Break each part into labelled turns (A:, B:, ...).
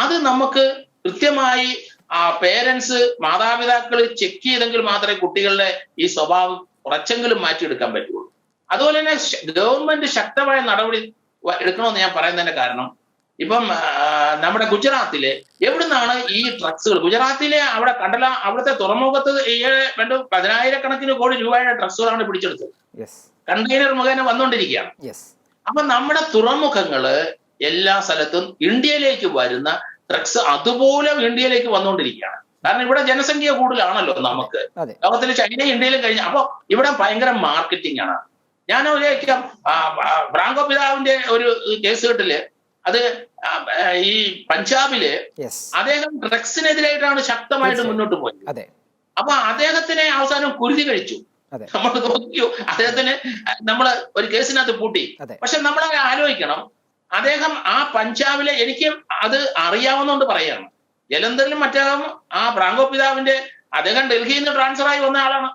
A: അത് നമുക്ക് കൃത്യമായി ആ പേരൻസ് മാതാപിതാക്കൾ ചെക്ക് ചെയ്തെങ്കിൽ മാത്രമേ കുട്ടികളുടെ ഈ സ്വഭാവം കുറച്ചെങ്കിലും മാറ്റിയെടുക്കാൻ പറ്റുള്ളൂ. അതുപോലെ തന്നെ ഗവൺമെന്റ് ശക്തമായ നടപടി എടുക്കണമെന്ന് ഞാൻ പറയുന്നതിന്റെ കാരണം ഇപ്പം നമ്മുടെ ഗുജറാത്തിലെ എവിടുന്നാണ് ഈ ഡ്രഗ്സുകൾ ഗുജറാത്തിലെ അവിടെ കണ്ടല അവിടുത്തെ തുറമുഖത്ത് രണ്ട് പതിനായിരക്കണക്കിന് കോടി രൂപയുടെ ഡ്രഗ്സുകളാണ് പിടിച്ചെടുത്തത്. കണ്ടെയ്നർ മുഖേന വന്നുകൊണ്ടിരിക്കുകയാണ് അപ്പൊ നമ്മുടെ തുറമുഖങ്ങൾ എല്ലാ സ്ഥലത്തും ഇന്ത്യയിലേക്ക് വരുന്ന ഡ്രഗ്സ് അതുപോലെ ഇന്ത്യയിലേക്ക് വന്നുകൊണ്ടിരിക്കുകയാണ്. കാരണം ഇവിടെ ജനസംഖ്യ കൂടുതലാണല്ലോ നമുക്ക്. ലോകത്തിൽ ചൈന ഇന്ത്യയിലും കഴിഞ്ഞ അപ്പൊ ഇവിടെ ഭയങ്കര മാർക്കറ്റിംഗ് ആണ്. ഞാൻ വിചാരിക്കാം ബ്രാങ്കോ പിതാവിന്റെ ഒരു കേസ് കെട്ടിൽ അത് ഈ
B: പഞ്ചാബിൽ
A: അദ്ദേഹം ഡ്രഗ്സിനെതിരായിട്ടാണ് ശക്തമായിട്ട് മുന്നോട്ട് പോയത്. അപ്പൊ അദ്ദേഹത്തിനെ അവസാനം കുരുതി കഴിച്ചു. നമ്മൾ നോക്കിയോ? അദ്ദേഹത്തിന് നമ്മൾ ഒരു കേസിനകത്ത് പൂട്ടി. പക്ഷെ നമ്മൾ ആലോചിക്കണം. അദ്ദേഹം ആ പഞ്ചാബിലെ എനിക്ക് അത് അറിയാവുന്നതുകൊണ്ട് പറയാണ് ജലന്ധറിലും മറ്റേതും ആ ബ്രാങ്കോ പിതാവിന്റെ അദ്ദേഹം ഡൽഹിയിൽ നിന്ന് ട്രാൻസ്ഫർ ആയി വന്ന ആളാണ്.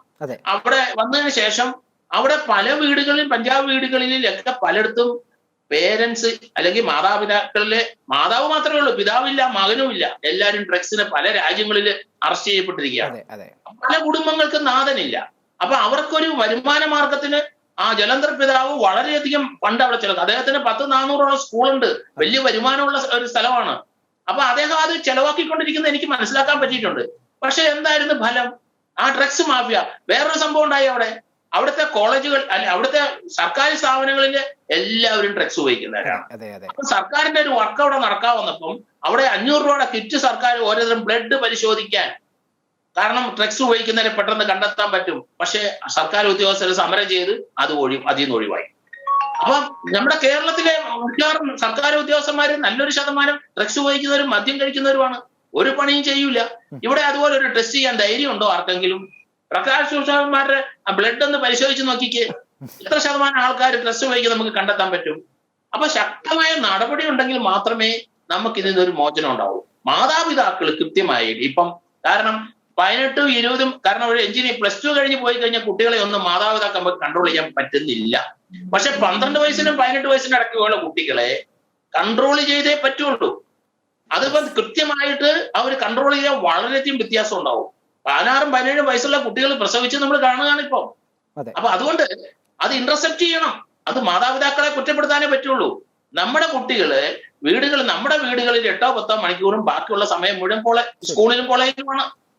A: അവിടെ വന്നതിന് ശേഷം അവിടെ പല വീടുകളിലും പഞ്ചാബ് വീടുകളിലൊക്കെ പലയിടത്തും പേരൻസ് അല്ലെങ്കിൽ മാതാപിതാക്കളിലെ മാതാവ് മാത്രമേ ഉള്ളൂ പിതാവില്ല മകനുമില്ല. എല്ലാരും ഡ്രഗ്സിന് പല രാജ്യങ്ങളിൽ അറസ്റ്റ് ചെയ്യപ്പെട്ടിരിക്കുകയാണ്. പല കുടുംബങ്ങൾക്ക് നാഥനില്ല. അപ്പൊ അവർക്കൊരു വരുമാന മാർഗത്തിന് ആ ജലന്ധർ പിതാവ് വളരെയധികം പണ്ട് അവിടെ ചെലവ് അദ്ദേഹത്തിന് പത്ത് നാനൂറോളം സ്കൂളുണ്ട്. വലിയ വരുമാനമുള്ള ഒരു സ്ഥലമാണ്. അപ്പൊ അദ്ദേഹം അത് ചെലവാക്കിക്കൊണ്ടിരിക്കുന്നത് എനിക്ക് മനസ്സിലാക്കാൻ പറ്റിയിട്ടുണ്ട്. പക്ഷെ എന്തായിരുന്നു ഫലം? ആ ഡ്രഗ്സ് മാഫിയ. വേറൊരു സംഭവം ഉണ്ടായി അവിടെ. അവിടുത്തെ കോളേജുകൾ അല്ലെ അവിടുത്തെ സർക്കാർ സ്ഥാപനങ്ങളിൽ എല്ലാവരും ഡ്രഗ്സ് ഉപയോഗിക്കുന്നവരാണ് അപ്പൊ സർക്കാരിന്റെ ഒരു വർക്ക് അവിടെ നടക്കാൻ വന്നപ്പം അവിടെ അഞ്ഞൂറ് രൂപയുടെ കിറ്റ് സർക്കാർ ഓരോരുത്തരും ബ്ലഡ് പരിശോധിക്കാൻ കാരണം ഡ്രഗ്സ് ഉപയോഗിക്കുന്നവരെ പെട്ടെന്ന് കണ്ടെത്താൻ പറ്റും. പക്ഷെ സർക്കാർ ഉദ്യോഗസ്ഥർ സമരം ചെയ്ത് അത് ഒഴി അതിൽ നിന്ന് ഒഴിവായി. അപ്പൊ നമ്മുടെ കേരളത്തിലെ മിക്കവാറും സർക്കാർ ഉദ്യോഗസ്ഥന്മാര് നല്ലൊരു ശതമാനം ഡ്രഗ്സ് ഉപയോഗിക്കുന്നവരും മദ്യം കഴിക്കുന്നവരുമാണ്. ഒരു പണിയും ചെയ്യൂല. ഇവിടെ അതുപോലെ ഒരു ടെസ്റ്റ് ചെയ്യാൻ ധൈര്യം ഉണ്ടോ ആർക്കെങ്കിലും? പ്രകാശ് ശുശ്രൂഷകന്മാരുടെ ബ്ലഡ് ഒന്ന് പരിശോധിച്ച് നോക്കിക്ക്. എത്ര ശതമാനം ആൾക്കാർ ഡ്രസ് ഉപയോഗിക്കുന്നത് നമുക്ക് കണ്ടെത്താൻ പറ്റും? അപ്പൊ ശക്തമായ നടപടി ഉണ്ടെങ്കിൽ മാത്രമേ നമുക്ക് ഇതിൽ മോചനം ഉണ്ടാവൂ മാതാപിതാക്കൾ കൃത്യമായി ഇപ്പം കാരണം പതിനെട്ടും ഇരുപതും കാരണം ഒരു എഞ്ചിനീയർ പ്ലസ് ടു കഴിഞ്ഞ് പോയി കഴിഞ്ഞാൽ കുട്ടികളെ ഒന്നും മാതാപിതാക്കൾ നമുക്ക് കൺട്രോൾ ചെയ്യാൻ പറ്റുന്നില്ല. പക്ഷെ പന്ത്രണ്ട് വയസ്സിനും പതിനെട്ട് വയസ്സിനും ഇടയ്ക്കുള്ള കുട്ടികളെ കൺട്രോൾ ചെയ്തേ പറ്റുള്ളൂ. അതിപ്പോ കൃത്യമായിട്ട് അവർ കൺട്രോൾ ചെയ്യാൻ വളരെയധികം വ്യത്യാസം ഉണ്ടാവും. പതിനാറും പതിനേഴും വയസ്സുള്ള കുട്ടികൾ പ്രസവിച്ച് നമ്മൾ കാണുകയാണ് ഇപ്പം. അപ്പൊ അതുകൊണ്ട് അത് ഇന്റർസെപ്റ്റ് ചെയ്യണം. അത് മാതാപിതാക്കളെ കുറ്റപ്പെടുത്താനേ പറ്റുള്ളൂ. നമ്മുടെ കുട്ടികൾ വീടുകൾ നമ്മുടെ വീടുകളിൽ എട്ടോ പത്തോ മണിക്കൂറും ബാക്കിയുള്ള സമയം മുഴുവൻ പോളെ സ്കൂളിലും കോളേജിലുമാണ്.